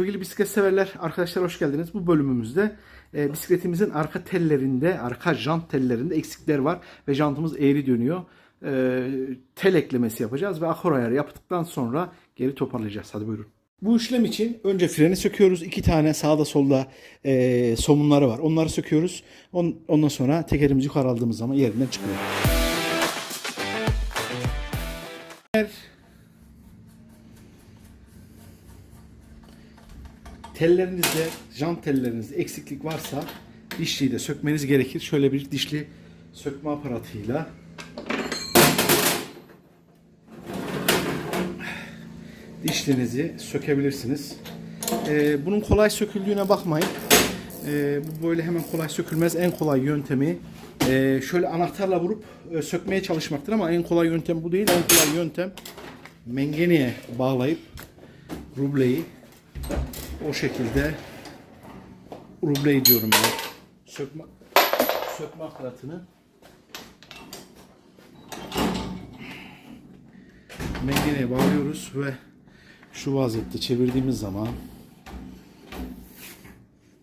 Sevgili bisiklet severler, arkadaşlar hoş geldiniz. Bu bölümümüzde e, bisikletimizin arka tellerinde, arka jant tellerinde eksikler var ve jantımız eğri dönüyor. E, tel eklemesi yapacağız ve akor ayarı yaptıktan sonra geri toparlayacağız. Hadi buyurun. Bu işlem için önce freni söküyoruz. İki tane sağda solda e, somunları var. Onları söküyoruz. On, ondan sonra tekerimizi yukarı aldığımız zaman yerinden çıkıyor. Eğer tellerinizde, jant tellerinizde eksiklik varsa dişliyi de sökmeniz gerekir. Şöyle bir dişli sökme aparatıyla dişlinizi sökebilirsiniz. Ee, bunun kolay söküldüğüne bakmayın. Ee, bu böyle hemen kolay sökülmez. En kolay yöntemi e, şöyle anahtarla vurup e, sökmeye çalışmaktır ama en kolay yöntem bu değil. En kolay yöntem mengeneye bağlayıp rubleyi o şekilde rubleyi diyorum ben. Sökme, sökme aparatını mengeneye bağlıyoruz ve şu vaziyette çevirdiğimiz zaman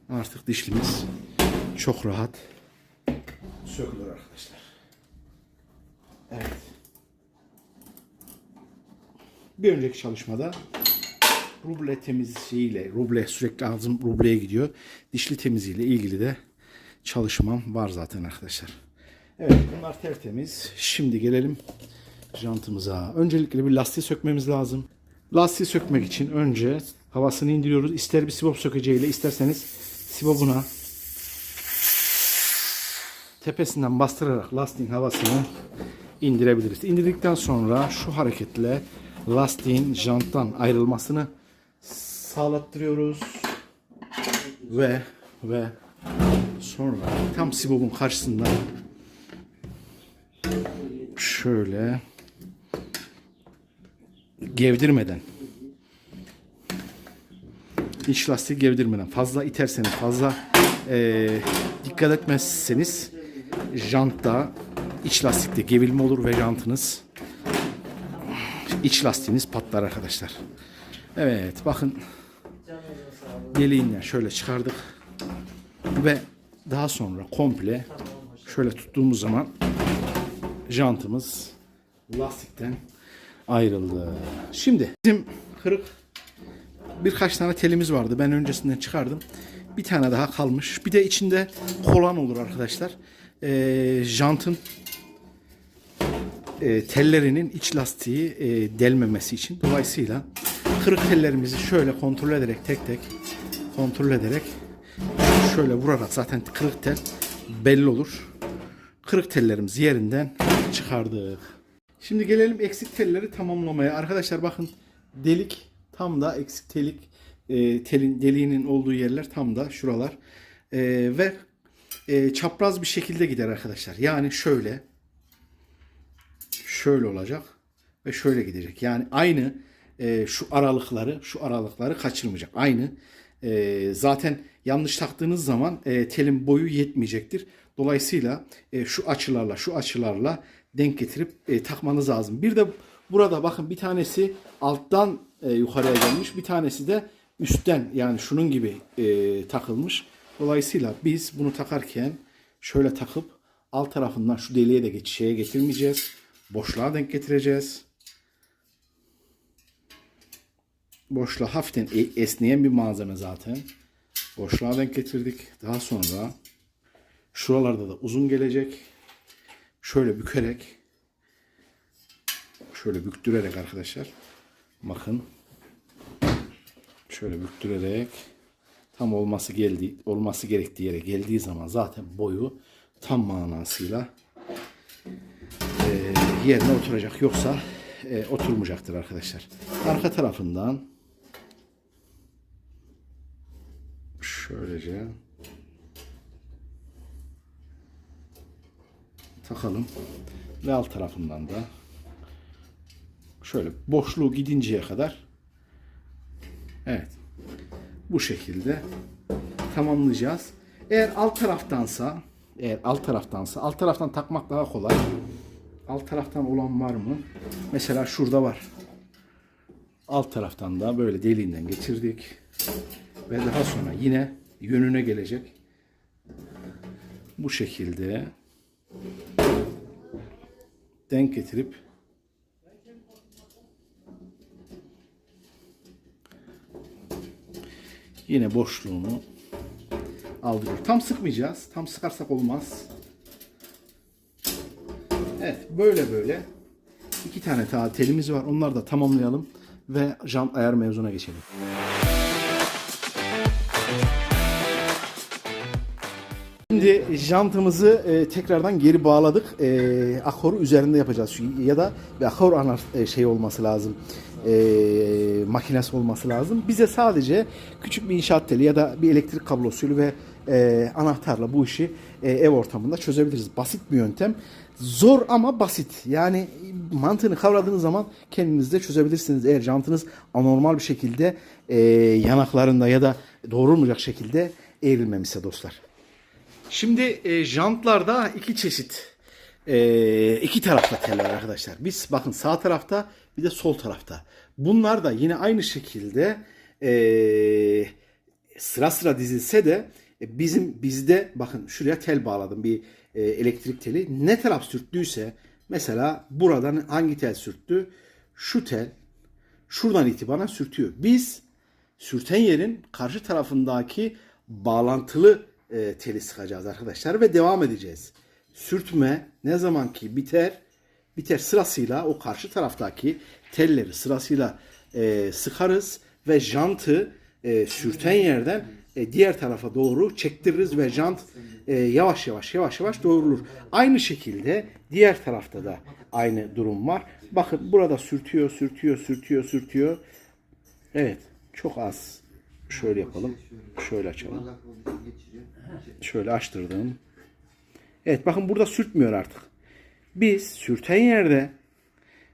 artık dişlimiz çok rahat sökülür arkadaşlar. Evet. Bir önceki çalışmada ruble temizliğiyle, ruble sürekli ağzım rubleye gidiyor. Dişli temizliğiyle ilgili de çalışmam var zaten arkadaşlar. Evet bunlar tertemiz. Şimdi gelelim jantımıza. Öncelikle bir lastiği sökmemiz lazım. Lastiği sökmek için önce havasını indiriyoruz. İster bir sibop sökeceğiyle isterseniz sibobuna tepesinden bastırarak lastiğin havasını indirebiliriz. İndirdikten sonra şu hareketle lastiğin janttan ayrılmasını sağlattırıyoruz ve ve sonra tam sibobun karşısında şöyle gevdirmeden iç lastiği gevdirmeden fazla iterseniz fazla eee, dikkat etmezseniz jantta iç lastikte gevilme olur ve jantınız iç lastiğiniz patlar arkadaşlar. Evet bakın deliğinden şöyle çıkardık ve daha sonra komple şöyle tuttuğumuz zaman jantımız lastikten ayrıldı. Şimdi bizim kırık birkaç tane telimiz vardı. Ben öncesinden çıkardım. Bir tane daha kalmış. Bir de içinde kolan olur arkadaşlar. Ee, jantın e, tellerinin iç lastiği e, delmemesi için. Dolayısıyla kırık tellerimizi şöyle kontrol ederek tek tek kontrol ederek şöyle vurarak zaten kırık tel belli olur. Kırık tellerimizi yerinden çıkardık. Şimdi gelelim eksik telleri tamamlamaya. Arkadaşlar bakın delik tam da eksik telik e, telin deliğinin olduğu yerler tam da şuralar. E, ve e, çapraz bir şekilde gider arkadaşlar. Yani şöyle şöyle olacak ve şöyle gidecek. Yani aynı e, şu aralıkları şu aralıkları kaçırmayacak. Aynı e, zaten yanlış taktığınız zaman e, telin boyu yetmeyecektir. Dolayısıyla e, şu açılarla şu açılarla denk getirip e, takmanız lazım. Bir de burada bakın bir tanesi alttan e, yukarıya gelmiş. Bir tanesi de üstten yani şunun gibi e, takılmış. Dolayısıyla biz bunu takarken şöyle takıp alt tarafından şu deliğe de geç, şeye getirmeyeceğiz. Boşluğa denk getireceğiz. Boşluğa hafiften e- esneyen bir malzeme zaten. Boşluğa denk getirdik. Daha sonra şuralarda da uzun gelecek. Şöyle bükerek şöyle büktürerek arkadaşlar bakın şöyle büktürerek tam olması geldiği olması gerektiği yere geldiği zaman zaten boyu tam manasıyla e, yerine oturacak. Yoksa e, oturmayacaktır arkadaşlar. Arka tarafından şöylece takalım ve alt tarafından da şöyle boşluğu gidinceye kadar evet bu şekilde tamamlayacağız. Eğer alt taraftansa eğer alt taraftansa alt taraftan takmak daha kolay. Alt taraftan olan var mı? Mesela şurada var. Alt taraftan da böyle deliğinden geçirdik. Ve daha sonra yine yönüne gelecek. Bu şekilde denk getirip yine boşluğunu aldırıyor. Tam sıkmayacağız. Tam sıkarsak olmaz. Evet böyle böyle iki tane daha telimiz var. Onları da tamamlayalım ve jant ayar mevzuna geçelim. Şimdi jantımızı e, tekrardan geri bağladık. E, akoru üzerinde yapacağız. Şu- Ya da bir akor anar e, şey olması lazım. E, makinesi olması lazım. Bize sadece küçük bir inşaat teli ya da bir elektrik kablosuyla ve e, anahtarla bu işi e, ev ortamında çözebiliriz. Basit bir yöntem. Zor ama basit. Yani mantığını kavradığınız zaman kendiniz de çözebilirsiniz. Eğer jantınız anormal bir şekilde e, yanaklarında ya da doğrulmayacak şekilde eğrilmemişse dostlar. Şimdi e, jantlarda iki çeşit e, iki tarafta tel var arkadaşlar. Biz bakın sağ tarafta bir de sol tarafta. Bunlar da yine aynı şekilde e, sıra sıra dizilse de e, bizim bizde bakın şuraya tel bağladım bir e, elektrik teli. Ne taraf sürttüyse mesela buradan hangi tel sürttü? Şu tel şuradan itibaren sürtüyor. Biz sürten yerin karşı tarafındaki bağlantılı e, teli sıkacağız arkadaşlar ve devam edeceğiz. Sürtme ne zaman ki biter, biter sırasıyla o karşı taraftaki telleri sırasıyla e, sıkarız ve jantı e, sürten yerden e, diğer tarafa doğru çektiririz ve jant e, yavaş yavaş yavaş yavaş doğrulur. Aynı şekilde diğer tarafta da aynı durum var. Bakın burada sürtüyor, sürtüyor, sürtüyor, sürtüyor. Evet, çok az. Şöyle yapalım. Şöyle açalım. Şöyle açtırdım. Evet bakın burada sürtmüyor artık. Biz sürten yerde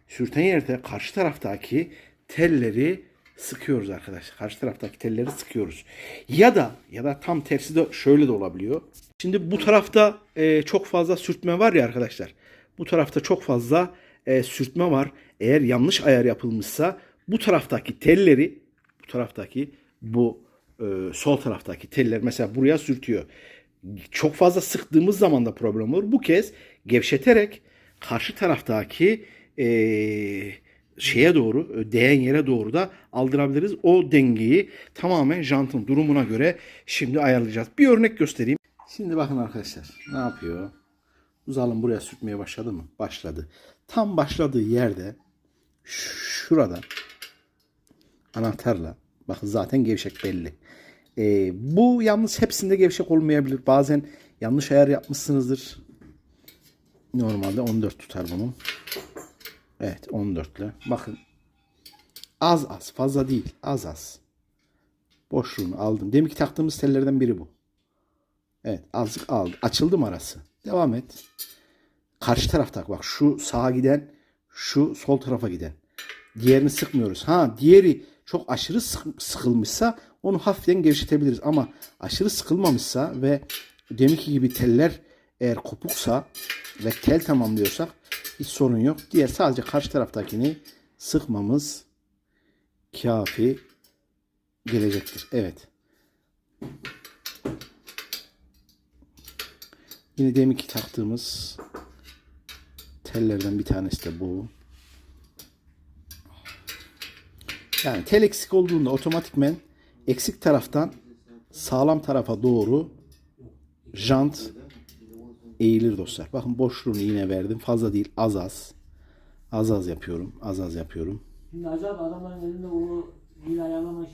sürten yerde karşı taraftaki telleri sıkıyoruz arkadaşlar. Karşı taraftaki telleri sıkıyoruz. Ya da ya da tam tersi de şöyle de olabiliyor. Şimdi bu tarafta e, çok fazla sürtme var ya arkadaşlar. Bu tarafta çok fazla e, sürtme var. Eğer yanlış ayar yapılmışsa bu taraftaki telleri bu taraftaki bu e, sol taraftaki teller mesela buraya sürtüyor. Çok fazla sıktığımız zaman da problem olur. Bu kez gevşeterek karşı taraftaki e, şeye doğru, e, değen yere doğru da aldırabiliriz. O dengeyi tamamen jantın durumuna göre şimdi ayarlayacağız. Bir örnek göstereyim. Şimdi bakın arkadaşlar ne yapıyor? Uzalım buraya sürtmeye başladı mı? Başladı. Tam başladığı yerde şurada anahtarla bakın zaten gevşek belli. Ee, bu yalnız hepsinde gevşek olmayabilir. Bazen yanlış ayar yapmışsınızdır. Normalde 14 tutar bunun. Evet 14 ile. Bakın az az fazla değil az az. Boşluğunu aldım. Deminki taktığımız tellerden biri bu. Evet azıcık aldı. Açıldı mı arası? Devam et. Karşı tarafta bak şu sağa giden şu sol tarafa giden. Diğerini sıkmıyoruz. Ha diğeri çok aşırı sık- sıkılmışsa onu hafiften gevşetebiliriz. Ama aşırı sıkılmamışsa ve deminki gibi teller eğer kopuksa ve tel tamamlıyorsak hiç sorun yok. Diğer sadece karşı taraftakini sıkmamız kafi gelecektir. Evet. Yine deminki taktığımız tellerden bir tanesi de bu. Yani tel eksik olduğunda otomatikmen eksik taraftan sağlam tarafa doğru jant eğilir dostlar. Bakın boşluğunu yine verdim. Fazla değil az az. Az az yapıyorum. Az az yapıyorum. Şimdi acaba adamların elinde o.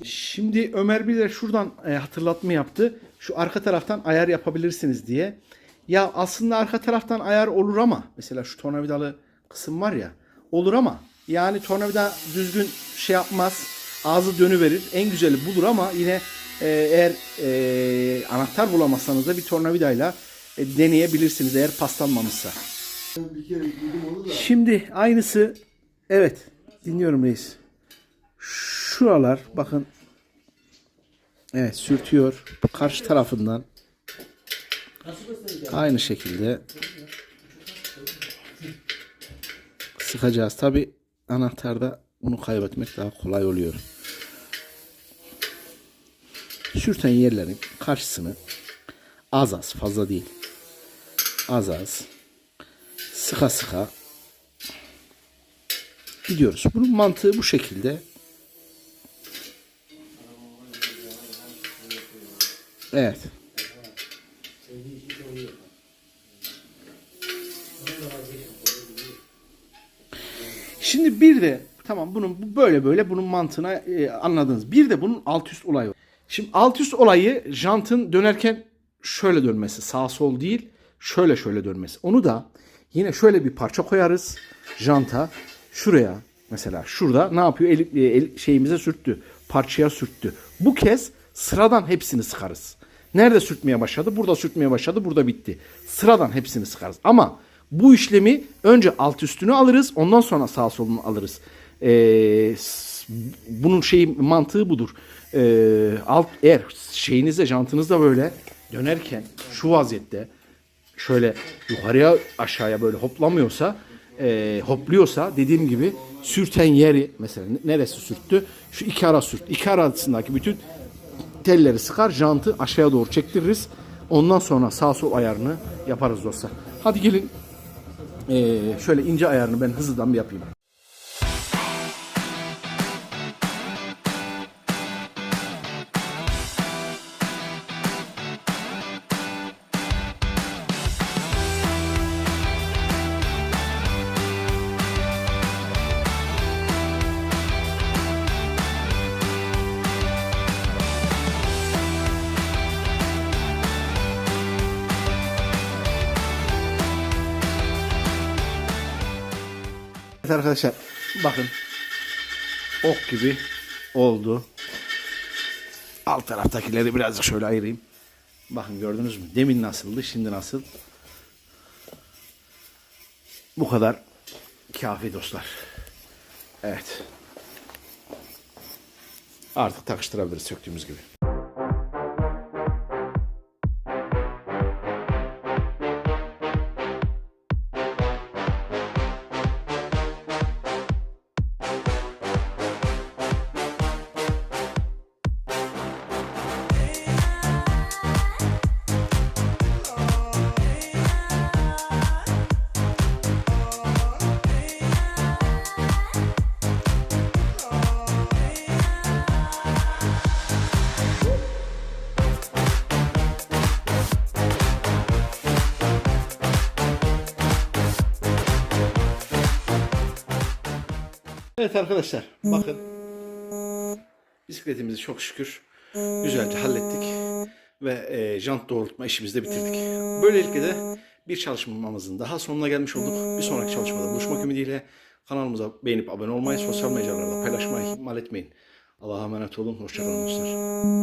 Şimdi Ömer Bilir şuradan e, hatırlatma yaptı. Şu arka taraftan ayar yapabilirsiniz diye. Ya aslında arka taraftan ayar olur ama mesela şu tornavidalı kısım var ya olur ama yani tornavida düzgün şey yapmaz. Ağzı dönüverir. En güzeli budur ama yine e, eğer e, anahtar bulamazsanız da bir tornavidayla e, deneyebilirsiniz eğer paslanmamışsa. Şimdi aynısı evet dinliyorum reis. Şuralar bakın evet sürtüyor karşı tarafından aynı şekilde sıkacağız. Tabi anahtarda bunu kaybetmek daha kolay oluyor. sürten yerlerin karşısını az az fazla değil. Az az sıka sıka gidiyoruz. Bunun mantığı bu şekilde. Evet. Şimdi bir de tamam bunun bu böyle böyle bunun mantığına e, anladınız. Bir de bunun alt üst olayı. Şimdi alt üst olayı jantın dönerken şöyle dönmesi sağ sol değil şöyle şöyle dönmesi. Onu da yine şöyle bir parça koyarız janta şuraya mesela şurada ne yapıyor el, e, el şeyimize sürttü parçaya sürttü. Bu kez sıradan hepsini sıkarız. Nerede sürtmeye başladı? Burada sürtmeye başladı. Burada bitti. Sıradan hepsini sıkarız. Ama bu işlemi önce alt üstünü alırız. Ondan sonra sağ solunu alırız. Ee, bunun şey mantığı budur. Ee, alt eğer şeyinizde jantınızda böyle dönerken şu vaziyette şöyle yukarıya aşağıya böyle hoplamıyorsa e, hopluyorsa dediğim gibi sürten yeri mesela neresi sürttü? Şu iki ara sürttü. İki arasındaki bütün telleri sıkar, jantı aşağıya doğru çektiririz. Ondan sonra sağ sol ayarını yaparız dostlar. Hadi gelin şöyle ince ayarını ben hızlıdan bir yapayım. Evet arkadaşlar bakın ok gibi oldu. Alt taraftakileri birazcık şöyle ayırayım. Bakın gördünüz mü? Demin nasıldı, şimdi nasıl? Bu kadar kafi dostlar. Evet. Artık takıştırabiliriz söktüğümüz gibi. Evet arkadaşlar bakın bisikletimizi çok şükür güzelce hallettik ve e, jant doğrultma işimizi de bitirdik. Böylelikle de bir çalışmamızın daha sonuna gelmiş olduk. Bir sonraki çalışmada buluşmak ümidiyle kanalımıza beğenip abone olmayı, sosyal mecralarda paylaşmayı ihmal etmeyin. Allah'a emanet olun. Hoşçakalın dostlar.